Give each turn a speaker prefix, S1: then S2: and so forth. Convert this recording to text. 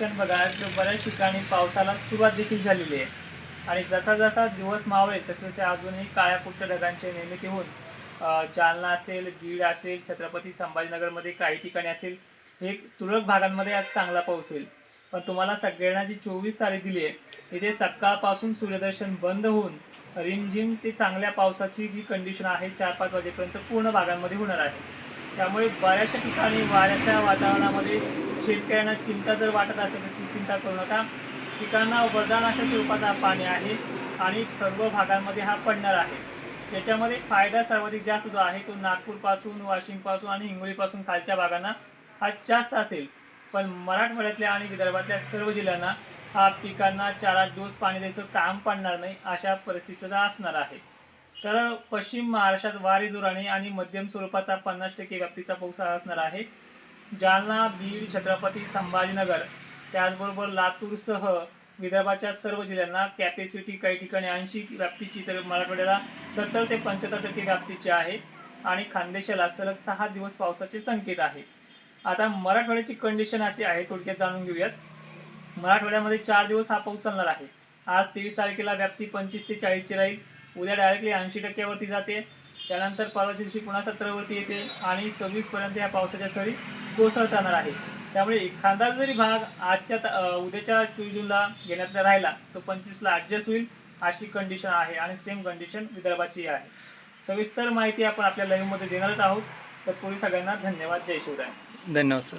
S1: Condition बघा तर बऱ्याच ठिकाणी पावसाला सुरुवात देखील झालेली आहे. आणि जसा जसा दिवस मावळेल तसे तसे अजूनही काळ्या कुट्ट ढगांची निर्मिती होऊन जालना असेल बीड असेल छत्रपती संभाजीनगरमध्ये काही ठिकाणी असेल हे तुरळक भागांमध्ये आज चांगला पाऊस होईल. पण तुम्हाला सगळ्यांना जी चोवीस तारीख दिली आहे इथे सकाळपासून सूर्यदर्शन बंद होऊन रिमझिम ते चांगल्या पावसाची जी कंडिशन आहे चार पाच वाजेपर्यंत पूर्ण भागांमध्ये होणार आहे. त्यामुळे बऱ्याचशा ठिकाणी वाऱ्याच्या वातावरणामध्ये शेतकऱ्यांना चिंता जर वाटत असेल तर ती चिंता करू नका. पिकांना वरदान अशा स्वरूपाचा पाणी आहे आणि सर्व भागांमध्ये हा पडणार आहे. याच्यामध्ये फायदा सर्वाधिक जास्त जो आहे तो नागपूरपासून वाशिमपासून आणि हिंगोलीपासून खालच्या भागांना हा जास्त असेल. पण मराठवाड्यातल्या आणि विदर्भातल्या सर्व जिल्ह्यांना हा पिकांना चार आठ डोस पाणी द्यायचं काम पडणार नाही अशा परिस्थितीचा असणार आहे. तर पश्चिम महाराष्ट्रात वारे जोराने आणि मध्यम स्वरूपाचा पन्नास टक्के व्याप्तीचा पाऊस असणार आहे. जालना बीड छत्रपती संभाजीनगर त्याचबरोबर लातूरसह विदर्भाच्या सर्व जिल्ह्यांना कॅपॅसिटी काही ठिकाणी ऐंशी व्याप्तीची तर मराठवाड्याला सत्तर ते पंच्याहत्तर टक्के व्याप्तीची आहे आणि खानदेशाला सलग सहा दिवस पावसाचे संकेत आहे. आता मराठवाड्याची कंडिशन अशी आहे थोडक्यात जाणून घेऊयात. मराठवाड्यामध्ये चार दिवस हा पाऊस चालणार आहे. आज तेवीस तारखेला व्याप्ती पंचवीस ते चाळीसची राहील. उद्या डायरेक्टली ऐंशी टक्क्यावरती जाते. त्यानंतर परवाच्या दिवशी पुन्हा सत्तरवरती येते आणि सव्वीसपर्यंत या पावसाच्या सरी कोसळत राहणार आहे त्यामुळे एखादा जरी भाग आजच्या उद्याच्या चोवीस जूनला घेण्यात राहिला तो पंचवीसला ॲडजस्ट होईल अशी कंडिशन आहे आणि सेम कंडिशन विदर्भाची आहे. सविस्तर माहिती आपण आपल्या लाईव्हमध्ये देणारच आहोत. तर पूर्वी सगळ्यांना धन्यवाद. जय शिवराय.
S2: धन्यवाद सर